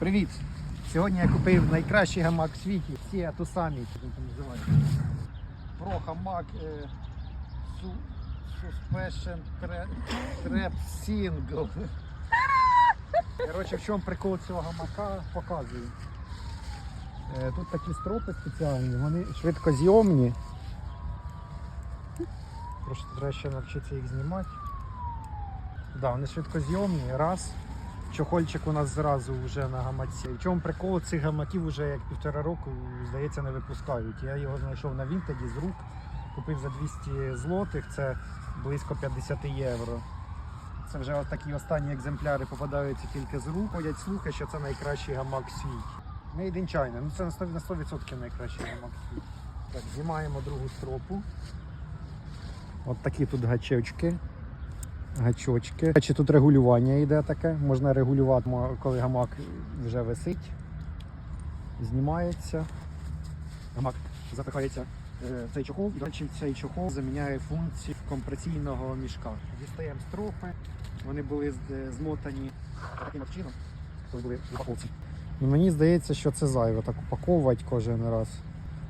Привіт! Сьогодні я купив найкращий гамак в світі. Сія Тусамі, як він там називається. Про гамак е, су, Suspension Trap Single. Коротше, в чому прикол цього гамака показую. Е, Тут такі стропи спеціальні, вони швидкозйомні. Просто треба ще навчитися їх знімати. Да, вони швидкозйомні, раз. Чохольчик у нас зразу вже на гамаці. В чому прикол цих гамаків вже як півтора року, здається, не випускають. Я його знайшов на Вінтеді з рук, купив за 200 злотих, це близько 50 євро. Це вже такі останні екземпляри попадаються тільки з рук. Ходять слухи, що це найкращий гамак в світі. Made in China. Ну це на 100%, на 100% найкращий гамак в світі. Так, знімаємо другу стропу. От такі тут гачочки. Гачочки. Речі, тут регулювання йде таке. Можна регулювати, коли гамак вже висить. Знімається. Гамак запихається е, в цей чохол. І, цей чохол заміняє функцію компресійного мішка. Дістаємо стропи. Вони були е, змотані таким чином, коли були в упаковці. Мені здається, що це зайве так упаковувати кожен раз.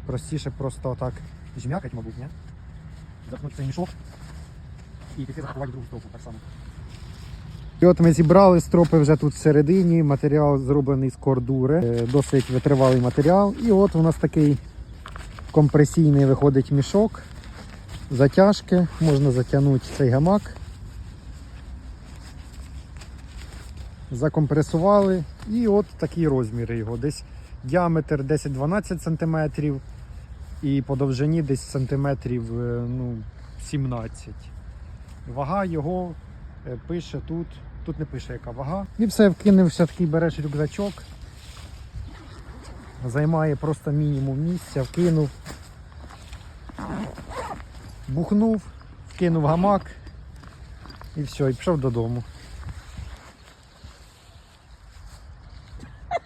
Простіше просто так жмякать, мабуть, ні? Запнути цей мішок і піти запакувати другу стропу так само. І от ми зібрали стропи вже тут всередині. Матеріал зроблений з кордури, е, досить витривалий матеріал. І от у нас такий компресійний виходить мішок. Затяжки, можна затягнути цей гамак. Закомпресували і от такі розміри його. Десь діаметр 10-12 см і по довжині десь сантиметрів е, ну, 17 Вага його е, пише тут, тут не пише яка вага. І все, вкинувся такий береш рюкзачок. Займає просто мінімум місця, вкинув, бухнув, вкинув гамак і все, і пішов додому.